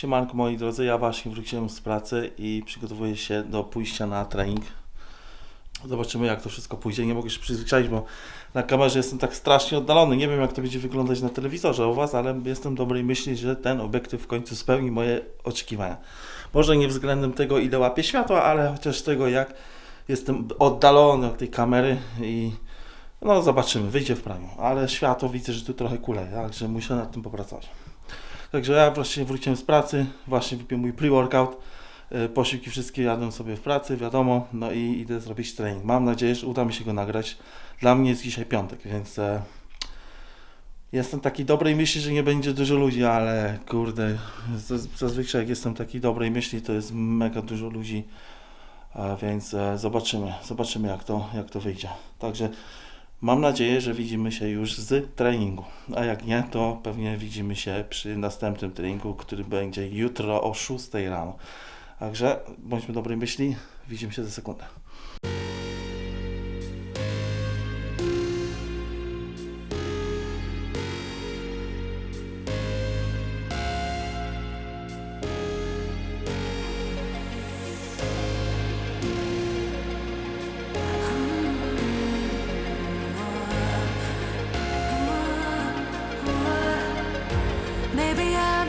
Siemanko moi drodzy, ja właśnie wróciłem z pracy i przygotowuję się do pójścia na trening. Zobaczymy jak to wszystko pójdzie. Nie mogę się przyzwyczaić, bo na kamerze jestem tak strasznie oddalony. Nie wiem jak to będzie wyglądać na telewizorze u Was, ale jestem dobrej myśli, że ten obiektyw w końcu spełni moje oczekiwania. Może nie względem tego ile łapie światła, ale chociaż tego jak jestem oddalony od tej kamery i no zobaczymy, wyjdzie w praniu. Ale światło widzę, że tu trochę kuleje, także muszę nad tym popracować. Także ja właśnie wróciłem z pracy, właśnie wypiłem mój pre-workout, y, posiłki wszystkie jadę sobie w pracy, wiadomo, no i idę zrobić trening. Mam nadzieję, że uda mi się go nagrać. Dla mnie jest dzisiaj piątek, więc e, jestem taki dobrej myśli, że nie będzie dużo ludzi, ale kurde, zaz- zazwyczaj jak jestem takiej dobrej myśli, to jest mega dużo ludzi, a więc e, zobaczymy, zobaczymy jak to, jak to wyjdzie. Także Mam nadzieję, że widzimy się już z treningu. A jak nie, to pewnie widzimy się przy następnym treningu, który będzie jutro o 6 rano. Także bądźmy dobrej myśli, widzimy się za sekundę.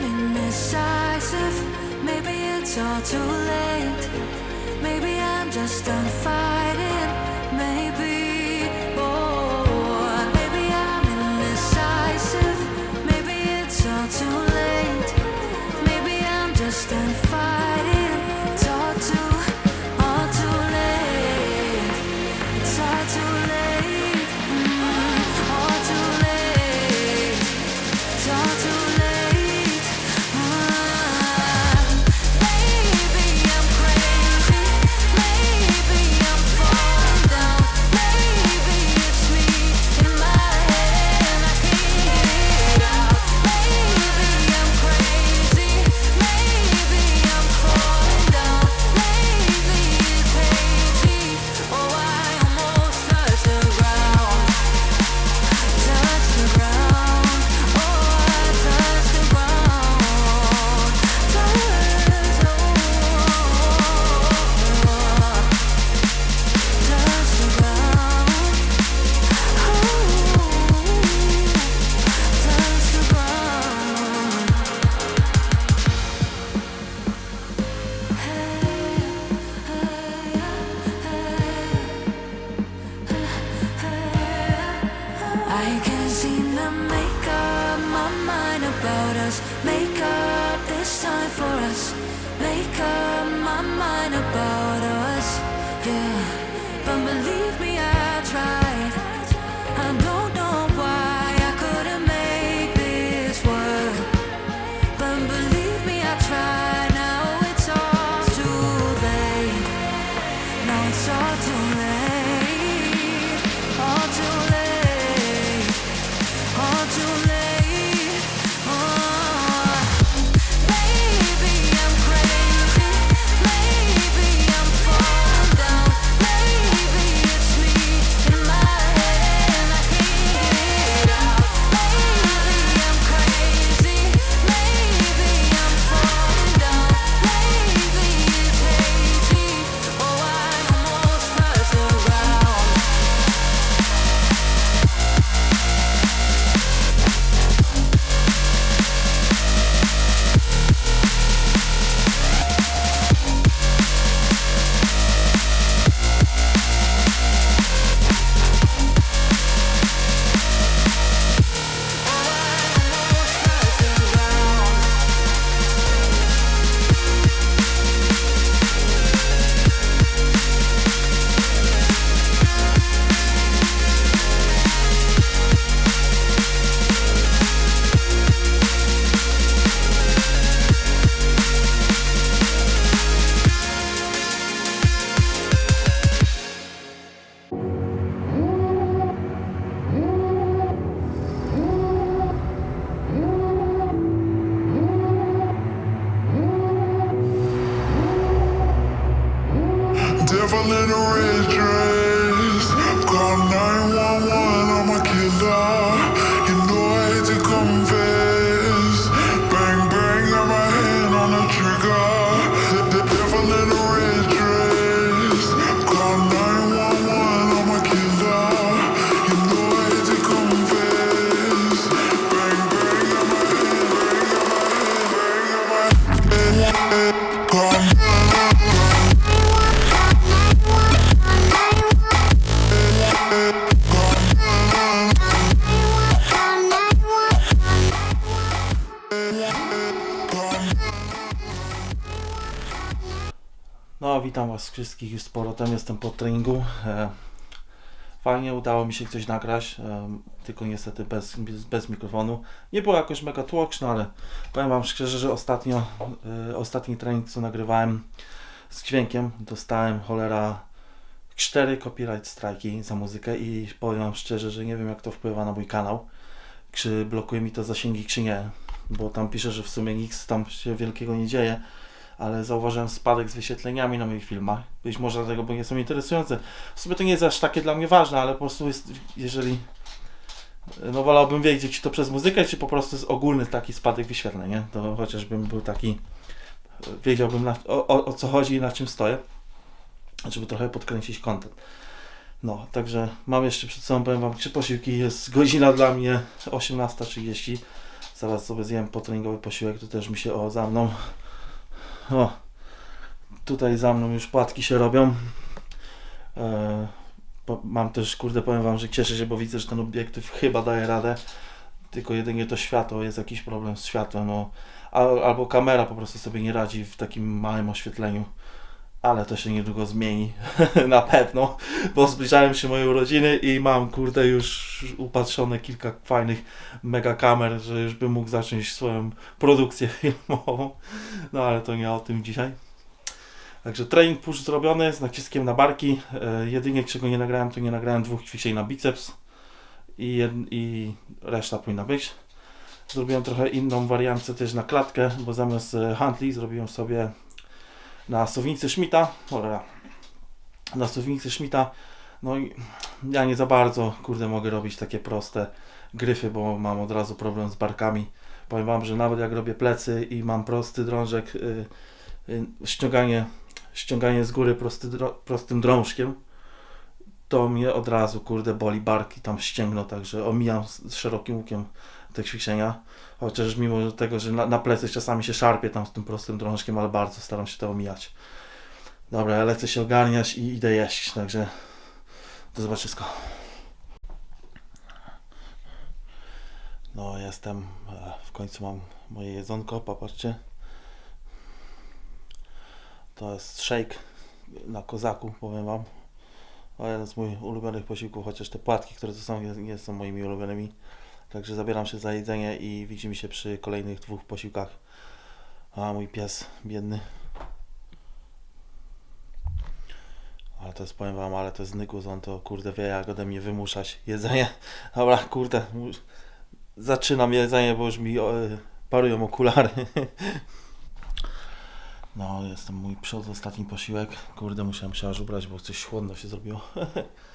Indecisive. Maybe it's all too late. Maybe I'm just done fighting. Maybe, oh, maybe I'm indecisive. Maybe it's all too late. Maybe I'm just done for us. Make up my mind about us. I'm 911, I'm a killer. You know I hate to confess. Bang, bang, got my hand on the trigger. The in a red dress. Call 911, I'm a killer. You know I hate to confess. Bang, bang, got my hand, bang, got my hand, bang, got my hand. Witam Was wszystkich już z powrotem, jestem po treningu. E, Fajnie, udało mi się coś nagrać, em, tylko niestety bez, bez, mikrofonu. Nie było jakoś mega tłoczno, ale powiem Wam szczerze, że ostatnio, e, ostatni trening co nagrywałem z dźwiękiem, dostałem cholera 4 copyright strajki za muzykę i powiem Wam szczerze, że nie wiem jak to wpływa na mój kanał, czy blokuje mi to zasięgi, czy nie, bo tam pisze, że w sumie nic tam się wielkiego nie dzieje, ale zauważyłem spadek z wyświetleniami na moich filmach. Być może dlatego, bo nie są interesujące. W sumie to nie jest aż takie dla mnie ważne, ale po prostu jest, jeżeli no wolałbym wiedzieć, czy to przez muzykę, czy po prostu jest ogólny taki spadek wyświetleń, nie? To chociażbym był taki, wiedziałbym na, o, o, co chodzi i na czym stoję, żeby trochę podkręcić kontent. No, także mam jeszcze przed sobą, powiem Wam, trzy posiłki, jest godzina dla mnie 18.30. Zaraz sobie zjem potreningowy posiłek, to też mi się o za mną o, tutaj za mną już płatki się robią. E, bo mam też, kurde, powiem Wam, że cieszę się, bo widzę, że ten obiektyw chyba daje radę. Tylko jedynie to światło, jest jakiś problem z światłem, no. Al, albo kamera po prostu sobie nie radzi w takim małym oświetleniu. Ale to się niedługo zmieni, na pewno, bo zbliżają się moje urodziny i mam, kurde, już upatrzone kilka fajnych mega kamer, że już bym mógł zacząć swoją produkcję filmową. No ale to nie o tym dzisiaj. Także trening push zrobiony z naciskiem na barki. E, jedynie czego nie nagrałem, to nie nagrałem dwóch ćwiczeń na biceps i, jed, i reszta powinna być. Zrobiłem trochę inną wariantę też na klatkę, bo zamiast e, handli zrobiłem sobie na sownicy Schmidta. Cholera. Na sownicy Schmidta. No i ja nie za bardzo, kurde, mogę robić takie proste gryfy, bo mam od razu problem z barkami. Powiem Wam, że nawet jak robię plecy i mam prosty drążek, y, y, ściąganie, ściąganie z góry prosty, dro, prostym drążkiem, to mnie od razu, kurde, boli barki tam ścięgno, także omijam szerokim łukiem te ćwiczenia. Chociaż mimo tego, że na, na plecy czasami się szarpie tam z tym prostym drążkiem, ale bardzo staram się to omijać. Dobra, ja lecę się ogarniać i idę jeść, także do zobaczyska. No, jestem. e, W końcu mam moje jedzonko. Popatrzcie. To jest shake na kozaku, powiem Wam. To jeden z moich ulubionych posiłków, chociaż te płatki, które tu są, nie, nie są moimi ulubionymi. Także zabieram się za jedzenie i widzimy się przy kolejnych dwóch posiłkach. A mój pies biedny. Ale to jest, powiem Wam, ale to jest nygus, on to kurde wie jak ode mnie wymuszać jedzenie. Dobra, kurde, zaczynam jedzenie, bo już mi o, parują okulary. No, jestem mój przedostatni posiłek. Kurde, musiałem się aż ubrać, bo coś chłodno się zrobiło.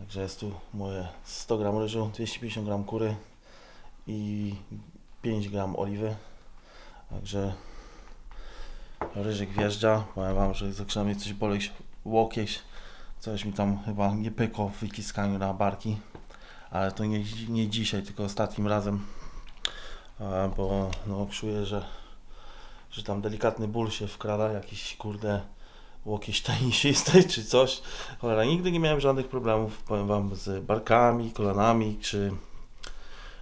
Także jest tu moje 100 gram ryżu, 250 gram kury i 5 gram oliwy. Także ryżyk wjeżdża. Powiem Wam, że zaczyna mnie coś boleć łokieć. Coś mi tam chyba nie pykło w wyciskaniu na barki. Ale to nie, nie dzisiaj, tylko ostatnim razem. E, Bo no, czuję, że, że tam delikatny ból się wkrada, jakiś kurde łokieć tenisisty czy coś. Cholera, nigdy nie miałem żadnych problemów, powiem Wam, z barkami, kolanami czy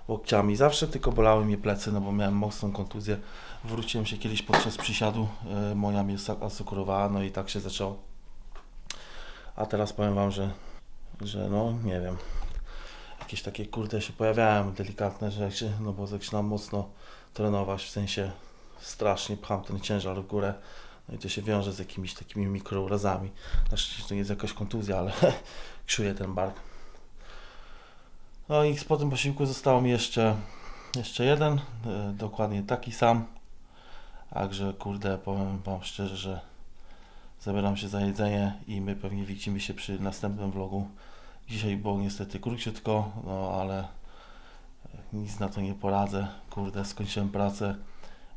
łokciami. Zawsze tylko bolały mnie plecy, no bo miałem mocną kontuzję. Wróciłem się kiedyś podczas przysiadu, e, moja mnie asukurowała, no i tak się zaczęło. A teraz powiem Wam, że, że no nie wiem, jakieś takie kurde się pojawiają delikatne rzeczy, no bo zaczynam mocno trenować, w sensie strasznie pcham ten ciężar w górę. No i to się wiąże z jakimiś takimi mikrourazami. Na szczęście to nie jest jakaś kontuzja, ale czuję ten bark. No i po tym posiłku zostało mi jeszcze, jeszcze jeden, e, dokładnie taki sam. Także kurde, powiem Wam szczerze, że zabieram się za jedzenie i my pewnie widzimy się przy następnym vlogu. Dzisiaj było niestety króciutko, no ale nic na to nie poradzę. Kurde, skończyłem pracę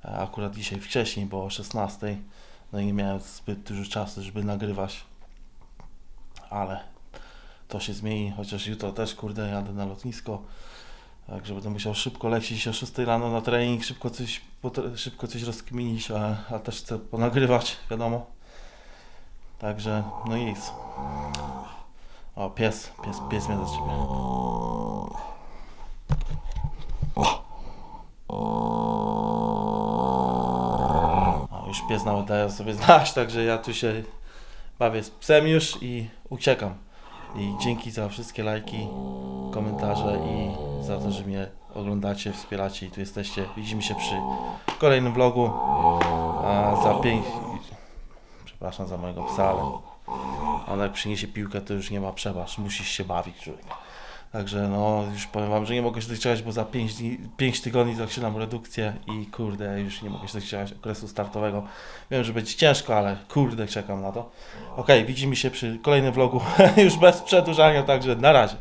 e, akurat dzisiaj wcześniej, bo o 16. No nie miałem zbyt dużo czasu, żeby nagrywać. Ale to się zmieni, chociaż jutro też kurde jadę na lotnisko. Także będę musiał szybko lecieć o 6 rano na trening, szybko coś, szybko coś rozkminić, a, a też chcę ponagrywać, wiadomo. Także, no i nic. O, pies, pies, pies mnie zaczepia. O, już pies nawet daje sobie znać, także ja tu się bawię z psem już i uciekam. I dzięki za wszystkie lajki, komentarze i za to, że mnie oglądacie, wspieracie i tu jesteście. Widzimy się przy kolejnym vlogu. A za pięć... Przepraszam za mojego psa, ale on jak przyniesie piłkę, to już nie ma przebacz. Musisz się bawić, człowiek. Także no, już powiem wam, że nie mogę się doczekać, bo za 5 dni, 5 tygodni zaczynam redukcję i kurde, już nie mogę się doczekać okresu startowego. Wiem, że będzie ciężko, ale kurde, czekam na to. Okej, widzimy się przy kolejnym vlogu, już bez przedłużania, także na razie.